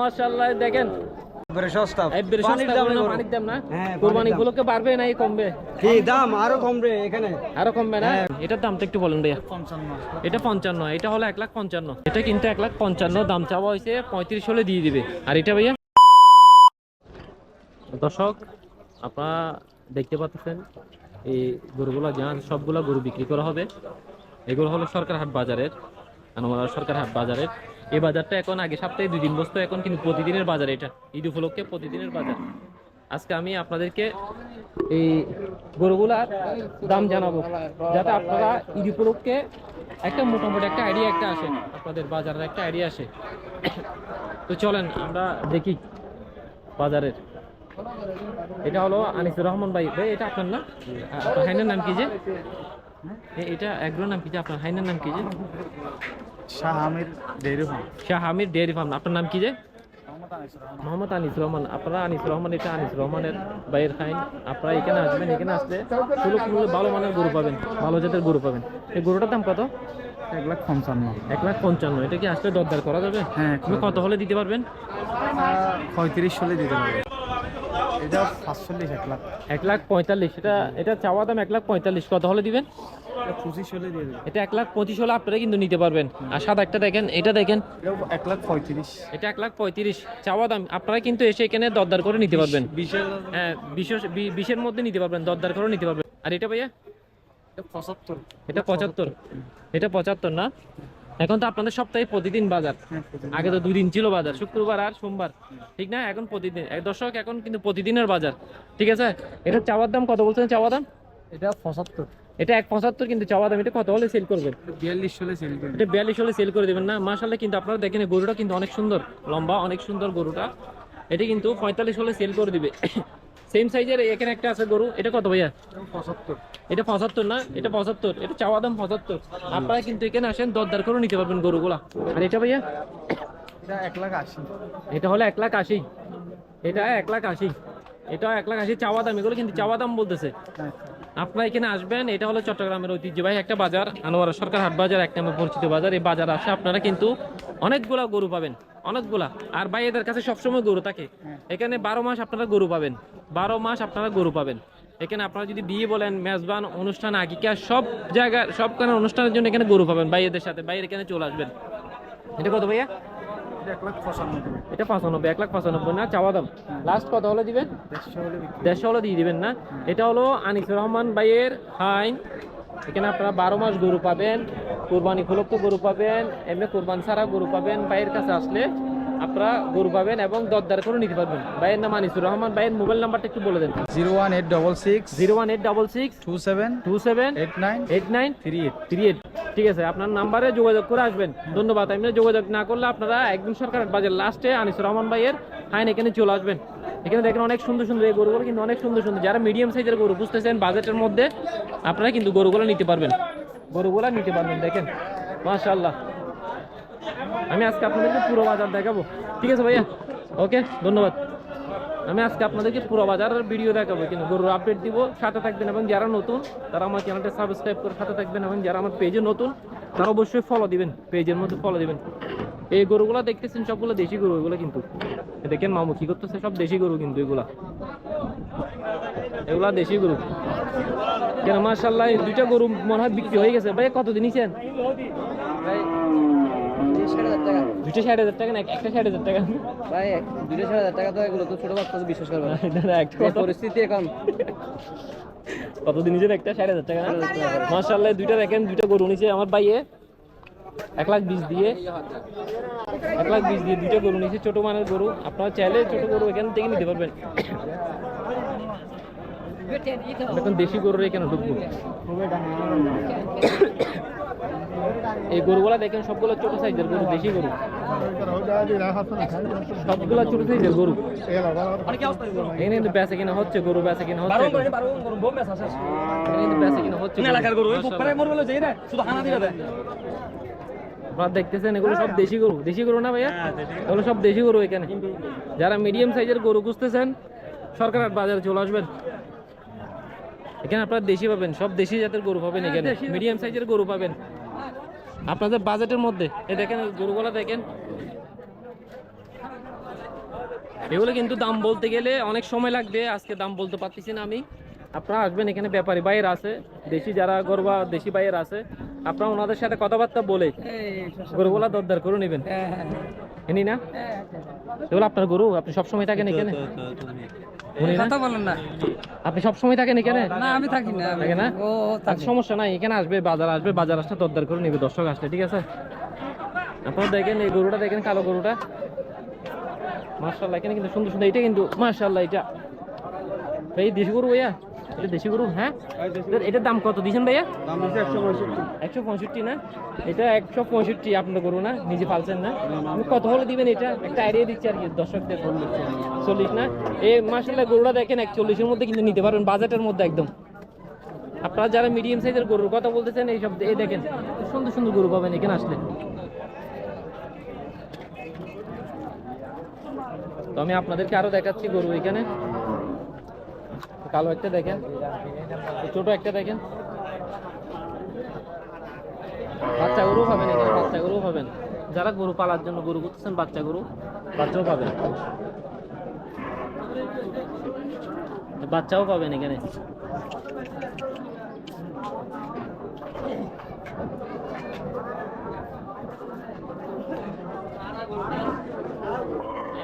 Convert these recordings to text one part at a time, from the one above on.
মাশাআল্লাহ দেখেন। সস্তা। দাম না, হ্যাঁ, কোরবানি পানির দাম। গুলোকে বাড়বে না কমবে? কি দাম? আরও কমবে এখানে। আরও কমবে না? এটার দামটা একটু বলেন ভাইয়া। এটা পঞ্চান্ন এটা হলো এক লাখ পঞ্চান্ন। এটা কিন্তু এক লাখ পঞ্চান্ন দাম চাওয়া হয়েছে পঁয়ত্রিশ হলে দিয়ে দিবে। আর এটা ভাইয়া? দর্শক আপনারা দেখতে পাচ্ছেন এই গরুগুলো যা সবগুলা গরু বিক্রি করা হবে। এগুলো হলো সরকার হাট বাজারের আনোয়ারা সরকার হাট বাজারের। এই বাজারটা এখন আগে সপ্তাহে দুই দিন বসতো, এখন কিন্তু প্রতিদিনের বাজার এটা। ঈদ উপলক্ষে প্রতিদিনের বাজার। আজকে আমি আপনাদেরকে এই গরুগুলার দাম জানাব, যাতে আপনারা ঈদ উপলক্ষে একটা মোটামুটি একটা আইডিয়া একটা আসে, আপনাদের বাজারের একটা আইডিয়া আসে। তো চলেন, আমরা দেখি বাজারের। এটা হলো আনিসুর রহমান ভাই। ভাই, এটা আপনার না হাইনের নাম কি যে? এটা এগ্রোর নাম কি যে? আপনার হাইনের নাম কি যে? Shah Amir dairy farm. Shah Amir dairy farm. আপনার নাম কি যে? মোহাম্মদ আনিস রহমান। আপনারা আনিস রহমান এটা আনিস রহমানের বাইরের খাইন। আপনারা এখানে আসবেন এখানে আসলে সুলভ মূল্যে ভালো মানের গরু পাবেন ভালো জাতের গরু পাবেন। এই গরুটার দাম কত? এক লাখ পঞ্চান্ন। এক লাখ পঞ্চান্ন। এটা কি আসলে দরদার করা যাবে? হ্যাঁ, তুমি কত হলে দিতে পারবেন? পঁয়ত্রিশ হলে দিতে পারবে এটা পাঁচচল্লিশ এক লাখ। এক লাখ পঁয়তাল্লিশ এটা এটা চাওয়া দাম এক লাখ পঁয়তাল্লিশ। কত হলে দিবেন? পঁচিশ হলে দিয়ে এটা এক লাখ পঁচিশ হলে আপনারা কিন্তু নিতে পারবেন। আর সাদা একটা দেখেন এটা দেখেন। এক লাখ পঁয়ত্রিশ। এটা এক লাখ পঁয়ত্রিশ। চাওয়া দাম আপনারা কিন্তু এসে এখানে দরদার করে নিতে পারবেন। বিশের হ্যাঁ বিশেষ বিশের মধ্যে নিতে পারবেন দরদার করে নিতে পারবেন। আর এটা ভাইয়া? পঁচাত্তর। এটা পঁচাত্তর। এটা পঁচাত্তর না? এখন তো আপনাদের সপ্তাহে প্রতিদিন বাজার। হ্যাঁ আগে তো দুই দিন ছিল বাজার শুক্রবার আর সোমবার। ঠিক না? এখন প্রতিদিন দর্শক এখন কিন্তু প্রতিদিনের বাজার। ঠিক আছে? এটা চাওয়ার দাম কত বলছেন চাওয়া দাম? এটা পঁচাত্তর। এটা এক পঁচাত্তর কিন্তু চাওয়া দাম। এটা কত হলে সেল করবেন? বিয়াল্লিশ হলে সেল করবে এটা বিয়াল্লিশ হলে সেল করে দেবেন না? মাসাল্লাহ কিন্তু আপনারা দেখেন গরুটা কিন্তু অনেক সুন্দর। লম্বা অনেক সুন্দর গরুটা। এটা কিন্তু পঁয়তাল্লিশ হলে সেল করে দিবে। সেম সাইজের এখানে একটা আছে গরু। এটা কত ভাইয়া? পঁচাত্তর। এটা পঁচাত্তর না? এটা পঁচাত্তর। এটা চাওয়া দাম পঁচাত্তর। আপনারা কিন্তু এখানে আসেন দরদার করে নিতে পারবেন গরুগুলা। আর এটা ভাইয়া? এটা এক লাখ আশি। এটা হলো এক লাখ আশি। এটা এক লাখ আশি। এটা এক লাখ আশি চাওয়া দাম। এগুলো কিন্তু চাওয়া দাম বলতেছে। আপনারা এখানে আসবেন এটা হলো চট্টগ্রামের ঐতিহ্যবাহী একটা বাজার আনোয়ারা সরকার হাট বাজার এক নামে পরিচিত বাজার। এই বাজার আসে আপনারা কিন্তু অনেকগুলা গরু পাবেন। অনেকগুলা। আর ভাই এদের কাছে সবসময় গরু থাকে। এখানে বারো মাস আপনারা গরু পাবেন। বারো মাস আপনারা গরু পাবেন। এখানে আপনারা যদি বিয়ে বলেন মেজবান অনুষ্ঠান আকিকা সব জায়গার সব কারণে অনুষ্ঠানের জন্য এখানে গরু পাবেন ভাইয়েদের সাথে। ভাইয়ের এখানে চলে আসবেন। এটা কত ভাইয়া? এটা এক লাখ পঁচানব্বই। এক লাখ পঁচানব্বই না? চাওয়া দাম। লাস্ট কত হলে দিবেন? দেড়শো হলে দেড়শো হলে দিয়ে দিবেন না? এটা হলো আনিসুর রহমান ভাইয়ের হাইন। এখানে আপনারা বারো মাস গরু পাবেন। কোরবানি উপলক্ষ গরু পাবেন এমনি কোরবান ছাড়া গরু পাবেন ভাইয়ের কাছে আসলে আপনারা গরু পাবেন এবং দরদার করে নিতে পারবেন। ভাইয়ের নাম আনিসুর রহমান ভাইয়ের মোবাইল নাম্বারটা একটু বলে দেন। Zero one eight double six zero one eight double six two seven two seven eight nine eight nine three eight three eight. ঠিক আছে আপনার নাম্বারে যোগাযোগ করে আসবেন। ধন্যবাদ এমনি যোগাযোগ না করলে আপনারা একদিন সরকার বাজার লাস্টে আনিসুর রহমান ভাইয়ের হাইন এখানে চলে আসবেন। এখানে দেখেন অনেক সুন্দর সুন্দর এই গরুগুলো কিন্তু অনেক সুন্দর সুন্দর। যারা মিডিয়াম সাইজের গরু বুঝতেছেন বাজেটের মধ্যে আপনারা কিন্তু গরুগুলো নিতে পারবেন। গরুগুলো নিতে পারবেন, দেখেন। মাশাআল্লাহ। আমি আজকে আপনাদেরকে পুরো বাজার দেখাবো। ঠিক আছে ভাইয়া? ওকে, ধন্যবাদ। আমি আজকে আপনাদেরকে পুরো বাজারের ভিডিও দেখাবো, কিন্তু গরুর আপডেট দিব, সাথে থাকবেন এবং যারা নতুন, তারা আমার চ্যানেলটা সাবস্ক্রাইব করে সাথে থাকবেন এবং যারা আমার পেজে নতুন, তারা অবশ্যই ফলো দিবেন পেজের মধ্যে ফলো দিবেন। এই গরুগুলো দেখতেছেন সবগুলো দেশি গরু, এগুলো কিন্তু। দেখেন মামু কি করতেছে, সব দেশি গরু কিন্তু এগুলা। এগুলা দেশি গরু। কেন মার্শাল্লাহ দুইটা গরু মনে হয় বিক্রি হয়ে গেছে। ভাই কত দিনিছেন দুইটা ষাট হাজার টাকা। না একটা ষাট হাজার টাকা? ভাই দুটো ছয় হাজার টাকা তো এগুলো তো ছোট বাচ্চা বিশ্বাস করবে না। একটা পরিস্থিতি এখন। কত দিনিছেন একটা ষাট হাজার টাকা মার্শাল্লাহ দুইটা দেখেন দুইটা গরু নিছে। আমার ভাইয়ে এক লাখ বিশ দিয়ে এক লাখ বিশ দিয়ে দুইটা গরু ছোট মানের গরু। আপনারা চাইলে ছোট গরু এখান থেকে নিতে পারবেন। এখন দেশি গরুর এখানে ঢুকবো? এই গরুগুলা দেখেন সবগুলো ছোট সাইজের গরু দেশি গরু। সবগুলো ছোট সাইজের গরু। এখানে কিন্তু বেচা কিনা হচ্ছে গরু বেচা কিনা হচ্ছে। বেচা কিনা আপনারা দেখতেছেন এগুলো সব দেশি গরু। দেশি গরু না ভাইয়া? এগুলো সব দেশি গরু এখানে। যারা মিডিয়াম সাইজের গরু খুঁজতেছেন সরকার বাজারে চলে আসবেন। এখানে আপনারা দেশি পাবেন সব দেশি জাতের গরু পাবেন এখানে মিডিয়াম সাইজের গরু পাবেন আপনাদের বাজেটের মধ্যে এই দেখেন গরুগুলা দেখেন এগুলো কিন্তু দাম বলতে গেলে অনেক সময় লাগবে আজকে দাম বলতে পারতেছি না আমি আপনারা আসবেন এখানে ব্যাপারী বাইর আছে দেশি যারা গরু বা দেশি বাইর আছে আপনারা ওনাদের সাথে কথাবার্তা বলে গরুগুলা দরদার করে নেবেন এনি না এগুলো আপনার গরু আপনি সবসময় থাকেন এখানে উনি না? কথা বলেন না। আপনি সবসময় থাকেন এখানে? না আমি থাকি না থাকে না? ও সমস্যা নাই এখানে আসবে বাজার আসবে বাজার আসলে দরদার করে নেবে দর্শক আসলে ঠিক আছে? আপনারা দেখেন এই গরুটা দেখেন কালো গরুটা। মার্শাল্লাহ এখানে কিন্তু সুন্দর সুন্দর এটা কিন্তু মার্শাল্লাহ এটা এই দেশি গরু ভাইয়া? এটা দেশি গরু হ্যাঁ? এটার- দাম কত দিয়েছেন ভাইয়া? একশো পঁয়ষট্টি। না? এটা একশো পঁয়ষট্টি আপনার গরু না? নিজে পালছেন না? আপনি কত হলে দিবেন এটা? একটা আইডিয়া দিচ্ছি আর কি দর্শকদের। চল্লিশ না? এই মার্শাল্লাহ গরুটা দেখেন এক চল্লিশের মধ্যে কিন্তু নিতে পারবেন বাজেটের মধ্যে একদম। আপনারা যারা মিডিয়াম সাইজের গরুর কথা বলতেছেন এই সব এই দেখেন সুন্দর সুন্দর গরু পাবেন এখানে আসলে। তো আমি আপনাদেরকে আরও দেখাচ্ছি গরু এখানে। কালো একটা দেখেন। ছোট একটা দেখেন। বাচ্চা গরু পাবেন এখানে, বাচ্চা গরু পাবেন। যারা গরু পালার জন্য গরু করতেছেন বাচ্চা গরু, বাচ্চাও পাবেন। বাচ্চাও পাবেন এখানে।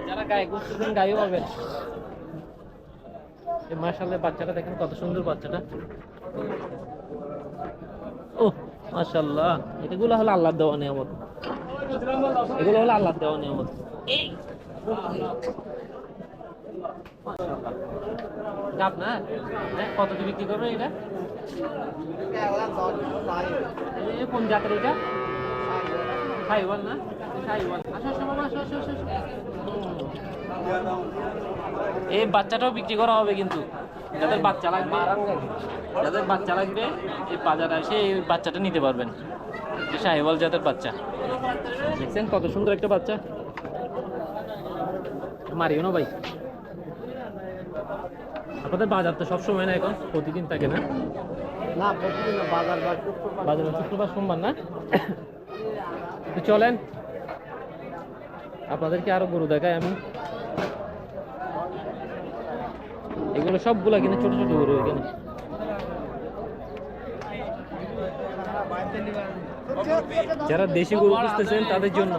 যারা গায়ে করতেছেন গায়েও পাবেন। এই মাশাআল্লাহ বাচ্চাটা দেখেন কত সুন্দর বাচ্চাটা। ও মাশাআল্লাহ। এগুলো হলো আল্লাহর দেওয়া নিয়ামত। এগুলো হলো আল্লাহর দেওয়া নিয়ামত। হ্যাঁ, কত বিক্রি করবে এটা? কোন জাতের এটা? সাইওয়াল না। এই বাচ্চাটাও বিক্রি করা হবে কিন্তু। যাদের বাচ্চা লাগবে যাদের বাচ্চা লাগবে এই বাজারে এসে এই বাচ্চাটা নিতে পারবেন। সাহেবাল জাতের বাচ্চা। দেখছেন কত সুন্দর একটা বাচ্চা। মারিও না ভাই। আপনাদের বাজার তো সবসময় না এখন প্রতিদিন থাকে না। না প্রতিদিন বাজার বাজার শুক্রবার সোমবার না? তো চলেন। আপনাদেরকে আরও গরু দেখাই আমি। এগুলো সবগুলা কিন্তু ছোট ছোট গরু এখানে। যারা দেশি গরু খুঁজতেছেন তাদের জন্য।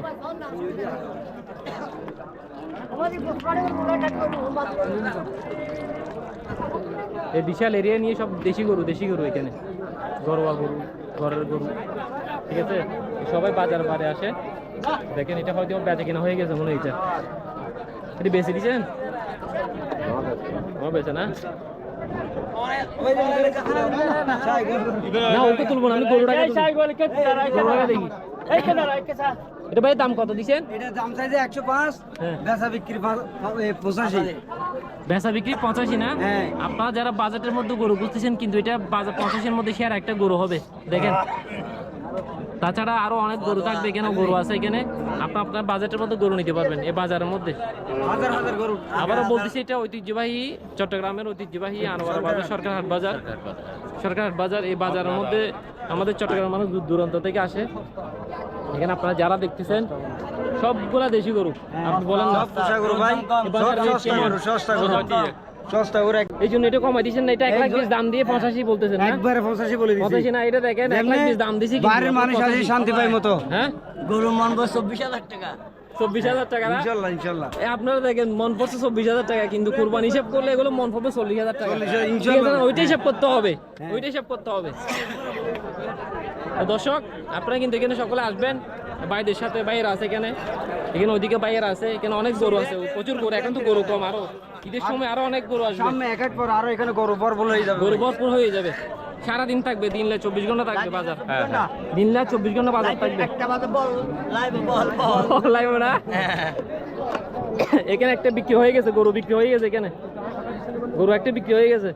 এই বিশাল এরিয়া নিয়ে সব দেশি গরু দেশি গরু এখানে। ঘরোয়া গরু, ঘরের গরু। ঠিক আছে? সবাই বাজার বারে আসে। দেখেন এটা হয়তো বেচা কেনা হয়ে গেছে মনে হয়েছে এটি। বেশি দিচ্ছেন আমার না না ওকে তুলবো না আমি গরুটাকে তুলবো। গরুটাকে দেখি এটা ভাই দাম কত দিচ্ছেন এটা দাম চাইছে একশো পাঁচ। বেচা বিক্রি পঁচাশি বেচা বিক্রি পঁচাশি না। আপনারা যারা বাজেটের মধ্যে গরু বুঝতেছেন কিন্তু এটা বাজার পঁচাশির মধ্যে শেয়ার একটা গরু হবে দেখেন। তাছাড়া আরও অনেক গরু থাকবে এখানে গরু আছে এখানে। আপনি আপনার বাজেটের মধ্যে গরু নিতে পারবেন এই বাজারের মধ্যে। হাজার হাজার গরু। আবারও বলতেছি এটা ঐতিহ্যবাহী চট্টগ্রামের ঐতিহ্যবাহী আনোয়ারা বাজার সরকার হাট বাজার। সরকার হাট বাজার এই বাজারের মধ্যে আমাদের চট্টগ্রাম মানুষ দূর দূরান্ত থেকে আসে। এখানে আপনারা যারা দেখতেছেন সবগুলা দেশি গরু। আপনি বলেন না। গরু ভাই। সস্তা গরু। সস্তা গরু সস্তা গরু এক- এই জন্য এটা কমাই দিচ্ছেন না এটা এক লাখ বিশ দাম দিয়ে পঁচাশি বলতেছেন একবারে পঁচাশি বলে দিচ্ছি না এটা দেখেন এক লাখ বিশ দাম দিছি বাইরের মানুষ আপনি আসে 85 শান্তি পায় মতো। হ্যাঁ? গরু মানবো চব্বিশ হাজার টাকা। চব্বিশ হাজার টাকা ইনশাল্লাহ ইনশাল্লাহ। আপনারা দেখেন মন পড়ছে চব্বিশ হাজার টাকা কিন্তু কোরবানি হিসাব করলে এগুলো মন পড়বে চল্লিশ হাজার টাকা। 40,000 ঠিক ইনশাল্লাহ। আছে হিসাব করতে হবে। ওইটাই হিসাব করতে হবে। দর্শক আপনারা কিন্তু এখানে সকলে আসবেন। বাইরের সাথে বাইরে আছে এখানে। এখানে ওইদিকে বাইরে আছে এখানে অনেক গরু আছে প্রচুর গরু এখন তো গরু কম আরও। ঈদের সময় আরও অনেক গরু আসবে। সামনে এক এক পর আরও এখানে গরু পর বলে যাবে। গরু ভরপুর হয়ে যাবে। সারাদিন থাকবে দিনলে চব্বিশ ঘণ্টা থাকবে বাজার। দিনলে চব্বিশ ঘণ্টা বাজার থাকবে। একটা বাজে বল লাইভে বল বল। লাগবে না? এখানে একটা বিক্রি হয়ে গেছে গরু বিক্রি হয়ে গেছে এখানে। গরু একটা বিক্রি হয়ে গেছে।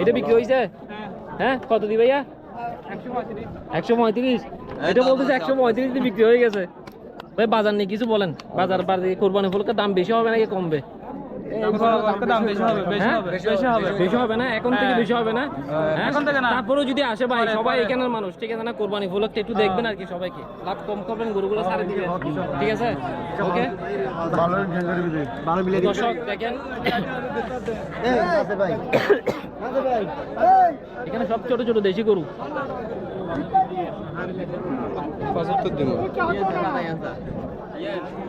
এটা বিক্রি হয়েছে? হ্যাঁ কত দি ভাইয়া? একশো পঁয়ত্রিশ। এটা বলতেছে একশো পঁয়ত্রিশ বিক্রি হয়ে গেছে। ভাই বাজার নিয়ে কিছু বলেন। বাজার বাজার কোরবানি ফুলকে দাম বেশি হবে নাকি কমবে? দাম বেশি হবে বেশি হ্যাঁ? হবে বেশি হবে। বেশি হবে না? এখন থেকে হ্যাঁ। হবে না? হ্যাঁ? এখন থেকে না। তারপরেও যদি আসে ভাই সবাই এখানের মানুষ ঠিক আছে না? কোরবানি উপলক্ষে একটু দেখবেন আর কি সবাইকে। লাভ কম করবেন গরুগুলো ছাড়ে দিবেন। ঠিক আছে? ওকে? দর্শক দেখেন। এখানে সব ছোট ছোট দেশি গরু।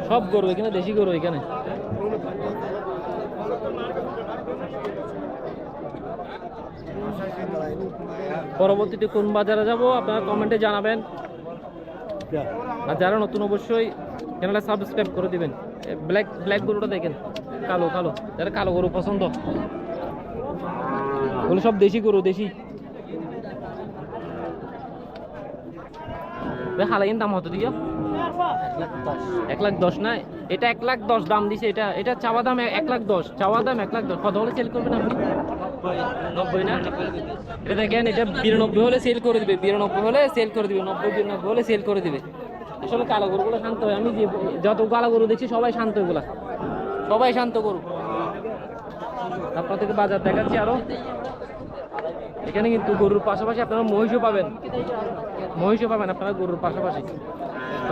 সব গরু এখানে দেশি গরু এখানে। পরবর্তীতে কোন বাজারে যাব আপনারা কমেন্টে জানাবেন। আর যারা নতুন অবশ্যই চ্যানেলটা সাবস্ক্রাইব করে দিবেন। ব্ল্যাক ব্ল্যাক গরুটা দেখেন, কালো কালো। যারা কালো গরু পছন্দ। ওগুলো সব দেশি গরু, দেশি। হালাইন দাম হতো দিকে এক লাখ দশ। না, এটা এক লাখ দশ দাম দিছে, এটা এটা চাওয়া দাম এক লাখ দশ, চাওয়া দাম এক লাখ দশ। কত হলে সেল করবেন আপনি। এটা দেখেন, এটা বিরানব্বই হলে সেল করে দিবে। বিরানব্বই হলে সেল করে দিবে। নব্বই, বিরানব্বই হলে সেল করে দিবে। আসলে কালো গরুগুলো শান্ত হয়। আমি যত কালো গরু দেখছি, সবাই শান্ত এগুলা। সবাই শান্ত গরু। আপনাদেরকে বাজার দেখাচ্ছি আরও। এখানে কিন্তু গরুর পাশাপাশি আপনারা মহিষও পাবেন। মহিষও পাবেন আপনারা গরুর পাশাপাশি।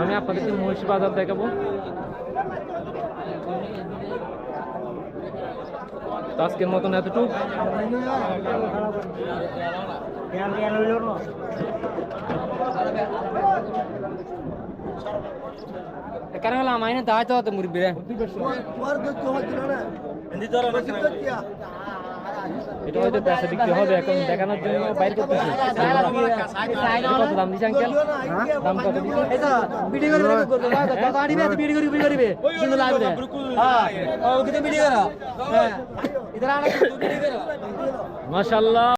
আমি আপনাদেরকে মহিষ বাজার দেখাবো। তো আজকের মতন এতটুকু কেন হলো আমার দাঁড়াতে হতো মুরব্বী রে এটা হয়তো বেচা বিক্রি হবে এখন দেখানোর জন্য বাইর করতেছি। কত দাম দিছে আঙ্কেল? দাম কত দিছে? ভিডিও করে করবে দাদা আড়িবে ভিডিও করে ভিডিও করবে। সুন্দর লাগবে। হ্যাঁ। ও কিন্তু ভিডিও করো। হ্যাঁ। ইধার আনা ভিডিও করো। মাশাআল্লাহ।